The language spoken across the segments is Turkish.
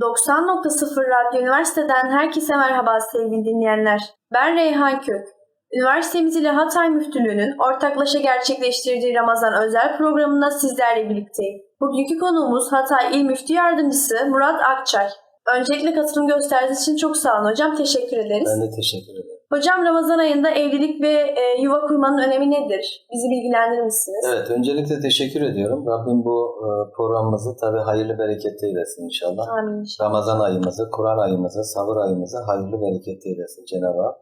90.0 Radyo Üniversiteden herkese merhaba sevgili dinleyenler. Ben Reyhan Kök. Üniversitemiz ile Hatay Müftülüğü'nün ortaklaşa gerçekleştirdiği Ramazan özel programında sizlerle birlikteyim. Bugünkü konuğumuz Hatay İl Müftü Yardımcısı Murat Akçay. Öncelikle katılım gösterdiğiniz için çok sağ olun hocam. Teşekkür ederiz. Ben de teşekkür ederim. Hocam Ramazan ayında evlilik ve e, yuva kurmanın önemi nedir? Bizi bilgilendirir misiniz? Evet, öncelikle teşekkür ediyorum. Rabbim bu e, programımızı tabii hayırlı bereketli eylesin inşallah. Amin. Ramazan ayımızı, Kur'an ayımızı, sabır ayımızı hayırlı bereketli eylesin Cenab-ı Hak.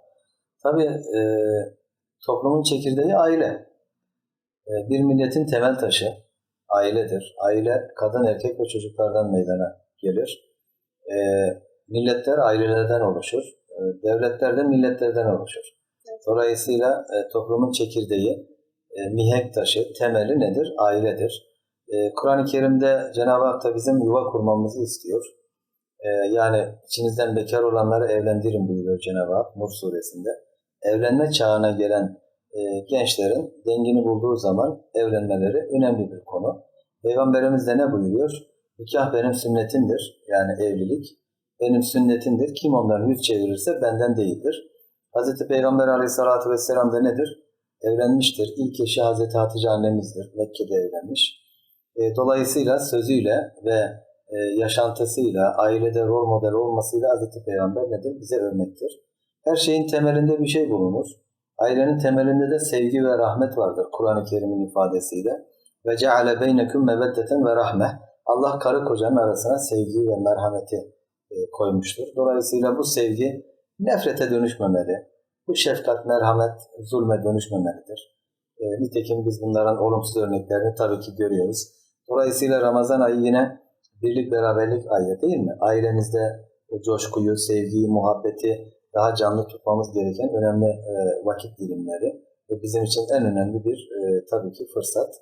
Tabii e, toplumun çekirdeği aile. E, bir milletin temel taşı ailedir. Aile kadın, erkek ve çocuklardan meydana gelir. E, milletler ailelerden oluşur. E, devletler de milletlerden oluşur. Dolayısıyla e, toplumun çekirdeği, e, mihenk taşı, temeli nedir? Ailedir. Kur'an-ı Kerim'de Cenab-ı Hak da bizim yuva kurmamızı istiyor. Yani içinizden bekar olanları evlendirin buyuruyor Cenab-ı Hak Nur suresinde. Evlenme çağına gelen gençlerin dengini bulduğu zaman evlenmeleri önemli bir konu. Peygamberimiz de ne buyuruyor? Nikah benim sünnetimdir. Yani evlilik benim sünnetimdir. Kim ondan yüz çevirirse benden değildir. Hz. Peygamber aleyhissalatü vesselam da nedir? Evlenmiştir. İlk eşi Hz. Hatice annemizdir. Mekke'de evlenmiş. E, dolayısıyla sözüyle ve e, yaşantısıyla, ailede rol model olmasıyla Hz. Peygamber nedir? Bize örnektir. Her şeyin temelinde bir şey bulunur. Ailenin temelinde de sevgi ve rahmet vardır Kur'an-ı Kerim'in ifadesiyle. Ve ceale beynekum meveddeten ve rahme. Allah karı kocanın arasına sevgi ve merhameti koymuştur. Dolayısıyla bu sevgi nefrete dönüşmemeli. Bu şefkat, merhamet zulme dönüşmemelidir. E, nitekim biz bunların olumsuz örneklerini tabii ki görüyoruz. Dolayısıyla Ramazan ayı yine birlik beraberlik ayı değil mi? Ailemizde o coşkuyu, sevgiyi, muhabbeti daha canlı tutmamız gereken önemli e, vakit dilimleri. Ve bizim için en önemli bir e, tabii ki fırsat.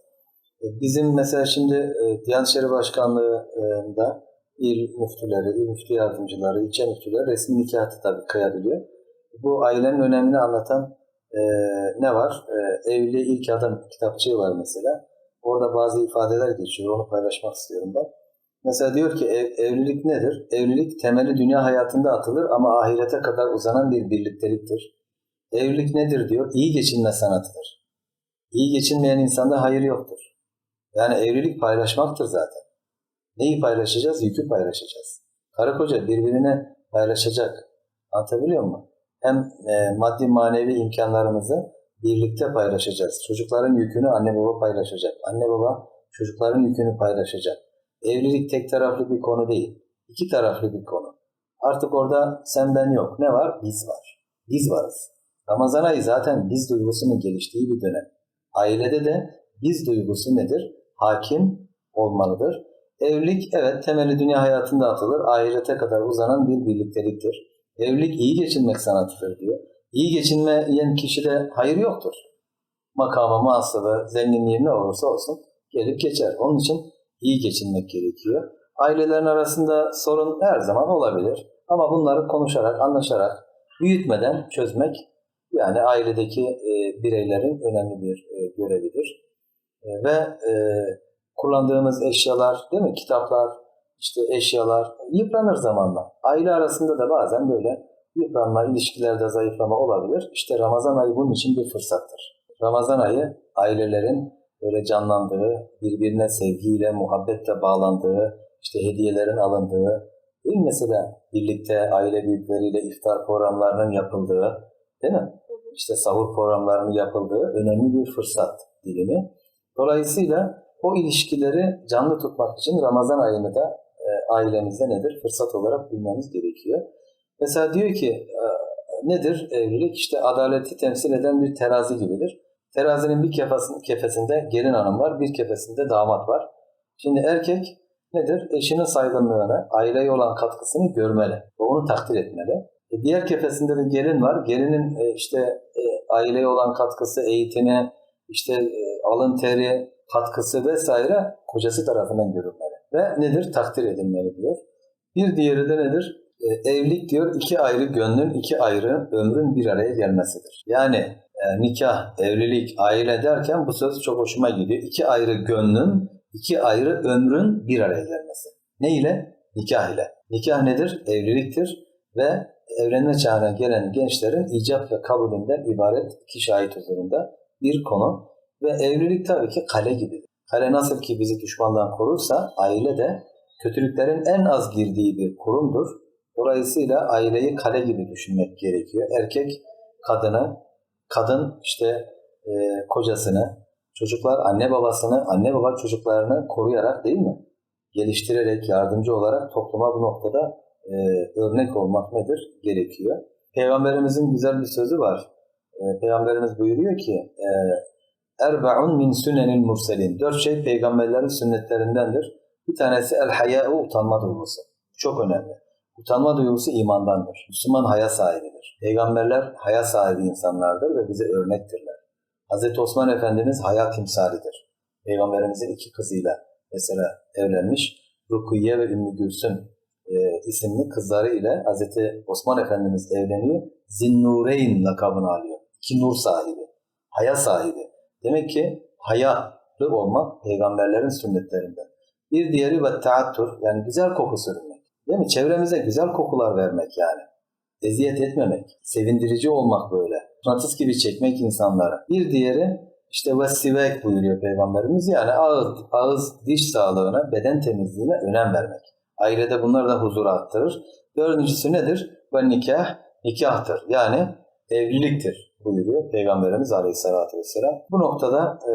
E, bizim mesela şimdi e, Diyanet İşleri Başkanlığı'nda il müftüleri, il müftü yardımcıları, ilçe müftüleri resmi nikahı tabii kıyabiliyor. Bu ailenin önemini anlatan e, ne var? E, evli ilk adım kitapçığı var mesela. Orada bazı ifadeler geçiyor. Onu paylaşmak istiyorum ben. Mesela diyor ki ev, evlilik nedir? Evlilik temeli dünya hayatında atılır ama ahirete kadar uzanan bir birlikteliktir. Evlilik nedir diyor? İyi geçinme sanatıdır. İyi geçinmeyen insanda hayır yoktur. Yani evlilik paylaşmaktır zaten. Neyi paylaşacağız? Yükü paylaşacağız. Karı koca birbirine paylaşacak. Anlatabiliyor muyum? Hem e, maddi manevi imkanlarımızı birlikte paylaşacağız. Çocukların yükünü anne baba paylaşacak. Anne baba çocukların yükünü paylaşacak. Evlilik tek taraflı bir konu değil. İki taraflı bir konu. Artık orada sen ben yok. Ne var? Biz var. Biz varız. Ramazan ayı zaten biz duygusunun geliştiği bir dönem. Ailede de biz duygusu nedir? Hakim olmalıdır. Evlilik evet temeli dünya hayatında atılır. Ahirete kadar uzanan bir birlikteliktir. Evlilik iyi geçinmek sanatıdır diyor. İyi geçinmeyen kişide hayır yoktur. Makamı, masabı, zenginliği ne olursa olsun gelip geçer. Onun için iyi geçinmek gerekiyor. Ailelerin arasında sorun her zaman olabilir. Ama bunları konuşarak, anlaşarak, büyütmeden çözmek yani ailedeki e, bireylerin önemli bir e, görevidir. E, ve e, kullandığımız eşyalar, değil mi? Kitaplar, işte eşyalar yıpranır zamanla. Aile arasında da bazen böyle yıpranma, ilişkilerde zayıflama olabilir. İşte Ramazan ayı bunun için bir fırsattır. Ramazan ayı ailelerin böyle canlandığı, birbirine sevgiyle, muhabbetle bağlandığı, işte hediyelerin alındığı, değil mi mesela birlikte aile büyükleriyle iftar programlarının yapıldığı, değil mi? İşte sahur programlarının yapıldığı önemli bir fırsat dilimi. Dolayısıyla o ilişkileri canlı tutmak için Ramazan ayını da e, ailemizde nedir? Fırsat olarak bilmemiz gerekiyor. Mesela diyor ki e, nedir evlilik? İşte adaleti temsil eden bir terazi gibidir. Terazinin bir kefasının, kefesinde gelin hanım var, bir kefesinde damat var. Şimdi erkek nedir? Eşinin saygınlığını, aileye olan katkısını görmeli. ve Onu takdir etmeli. E diğer kefesinde de gelin var. Gelinin e, işte e, aileye olan katkısı, eğitimi, işte e, alın teri, katkısı vesaire kocası tarafından görülmeli. Ve nedir? Takdir edilmeli diyor. Bir diğeri de nedir? E, evlilik diyor iki ayrı gönlün, iki ayrı ömrün bir araya gelmesidir. Yani e, nikah, evlilik, aile derken bu söz çok hoşuma gidiyor. İki ayrı gönlün, iki ayrı ömrün bir araya gelmesi. Ne ile? Nikah ile. Nikah nedir? Evliliktir ve evlenme çağına gelen gençlerin icap ve kabulünden ibaret iki şahit huzurunda bir konu. Ve evlilik tabii ki kale gibidir. Kale nasıl ki bizi düşmandan korursa aile de kötülüklerin en az girdiği bir kurumdur. Dolayısıyla aileyi kale gibi düşünmek gerekiyor. Erkek kadını, kadın işte e, kocasını, çocuklar anne babasını, anne baba çocuklarını koruyarak değil mi? Geliştirerek, yardımcı olarak topluma bu noktada e, örnek olmak nedir? Gerekiyor. Peygamberimizin güzel bir sözü var. E, Peygamberimiz buyuruyor ki e, Erbe'un min sünenil murselin. Dört şey peygamberlerin sünnetlerindendir. Bir tanesi el haya'u utanma duygusu. Çok önemli. Utanma duygusu imandandır. Müslüman haya sahibidir. Peygamberler haya sahibi insanlardır ve bize örnektirler. Hz. Osman Efendimiz haya timsalidir. Peygamberimizin iki kızıyla mesela evlenmiş. Rukiye ve Ümmü Gülsüm e, isimli kızları ile Hz. Osman Efendimiz evleniyor. Zinnureyn lakabını alıyor. İki nur sahibi. Haya sahibi. Demek ki hayalı olmak peygamberlerin sünnetlerinden. Bir diğeri ve taattur yani güzel koku sürünmek. Değil mi? Çevremize güzel kokular vermek yani. Eziyet etmemek, sevindirici olmak böyle. Mıknatıs gibi çekmek insanlara. Bir diğeri işte vesivek buyuruyor Peygamberimiz yani ağız, ağız, diş sağlığına, beden temizliğine önem vermek. Ailede bunlar da huzuru arttırır. Dördüncüsü nedir? Ve nikah, nikahtır. Yani evliliktir buyuruyor Peygamberimiz Aleyhisselatü Vesselam. Bu noktada e,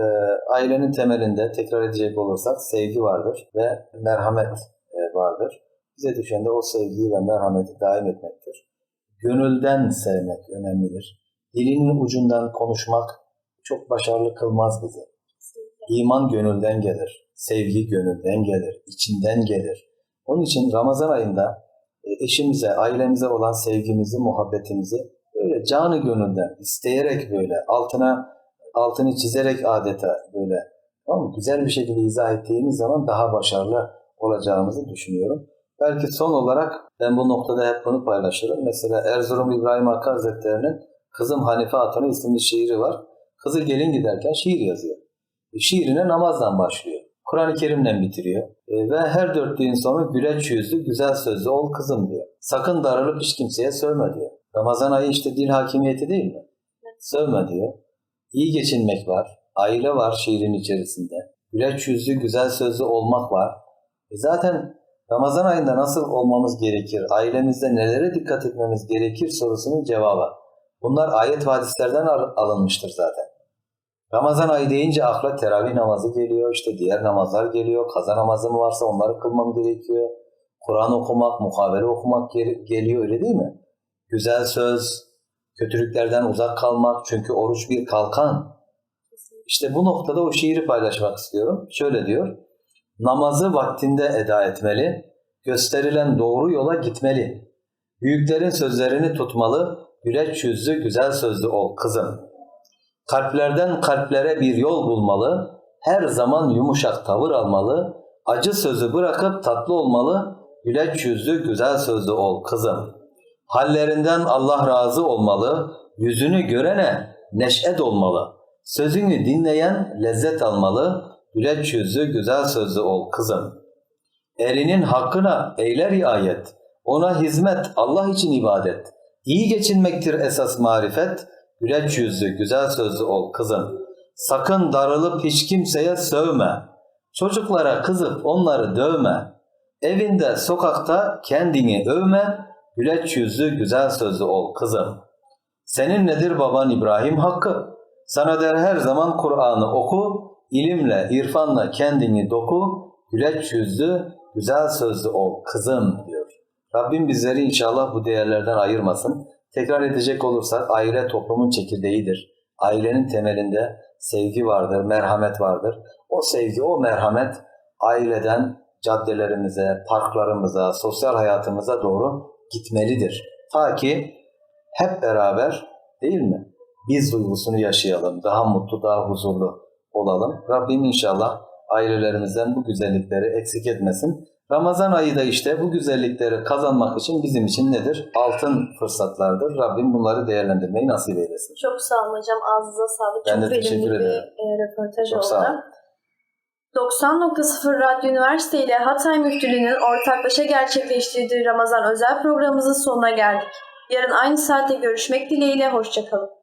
ailenin temelinde tekrar edecek olursak sevgi vardır ve merhamet e, vardır. Bize düşen de o sevgiyi ve merhameti daim etmektir. Gönülden sevmek önemlidir. Dilinin ucundan konuşmak çok başarılı kılmaz bizi. İman gönülden gelir. Sevgi gönülden gelir. içinden gelir. Onun için Ramazan ayında e, eşimize, ailemize olan sevgimizi, muhabbetimizi böyle canı gönülden isteyerek böyle altına altını çizerek adeta böyle tamam güzel bir şekilde izah ettiğimiz zaman daha başarılı olacağımızı düşünüyorum. Belki son olarak ben bu noktada hep bunu paylaşırım. Mesela Erzurum İbrahim Hakkı Hazretleri'nin Kızım Hanife Hatun'un isimli şiiri var. Kızı gelin giderken şiir yazıyor. E, şiirine namazdan başlıyor. Kur'an-ı Kerim'le bitiriyor. E, ve her dörtlüğün sonu güleç yüzlü, güzel sözlü ol kızım diyor. Sakın darılıp hiç kimseye sövme diyor. Ramazan ayı işte din hakimiyeti değil mi? Sövme diyor. İyi geçinmek var. Aile var şiirin içerisinde. Güleç yüzlü, güzel sözlü olmak var. E zaten Ramazan ayında nasıl olmamız gerekir? Ailemizde nelere dikkat etmemiz gerekir sorusunun cevabı. Bunlar ayet ve hadislerden al- alınmıştır zaten. Ramazan ayı deyince akla teravih namazı geliyor, işte diğer namazlar geliyor, kaza namazı mı varsa onları kılmam gerekiyor. Kur'an okumak, muhabere okumak geliyor öyle değil mi? Güzel söz, kötülüklerden uzak kalmak çünkü oruç bir kalkan. İşte bu noktada o şiiri paylaşmak istiyorum. Şöyle diyor. Namazı vaktinde eda etmeli, gösterilen doğru yola gitmeli. Büyüklerin sözlerini tutmalı, güleç yüzlü, güzel sözlü ol kızım. Kalplerden kalplere bir yol bulmalı, her zaman yumuşak tavır almalı, acı sözü bırakıp tatlı olmalı, güleç yüzlü, güzel sözlü ol kızım. Hallerinden Allah razı olmalı, yüzünü görene neşet olmalı. Sözünü dinleyen lezzet almalı, güleç yüzlü, güzel sözlü ol kızım. Erinin hakkına eyle riayet, ona hizmet, Allah için ibadet. İyi geçinmektir esas marifet, güleç yüzlü, güzel sözlü ol kızım. Sakın darılıp hiç kimseye sövme. Çocuklara kızıp onları dövme. Evinde, sokakta kendini övme, güleç yüzlü, güzel sözlü ol kızım. Senin nedir baban İbrahim hakkı? Sana der her zaman Kur'an'ı oku, ilimle, irfanla kendini doku, güleç yüzlü, güzel sözlü ol kızım diyor. Rabbim bizleri inşallah bu değerlerden ayırmasın. Tekrar edecek olursak aile toplumun çekirdeğidir. Ailenin temelinde sevgi vardır, merhamet vardır. O sevgi, o merhamet aileden caddelerimize, parklarımıza, sosyal hayatımıza doğru gitmelidir. Ta ki hep beraber değil mi? Biz duygusunu yaşayalım, daha mutlu, daha huzurlu olalım. Rabbim inşallah ailelerimizden bu güzellikleri eksik etmesin. Ramazan ayı da işte bu güzellikleri kazanmak için bizim için nedir? Altın fırsatlardır. Rabbim bunları değerlendirmeyi nasip eylesin. Çok sağ olun hocam. Ağzınıza sağlık. Ben Çok de teşekkür verimli bir ederim. e, röportaj Çok oldu. sağ olun. 90.0 Radyo Üniversite ile Hatay Müftülüğü'nün ortaklaşa gerçekleştirdiği Ramazan özel programımızın sonuna geldik. Yarın aynı saatte görüşmek dileğiyle hoşçakalın.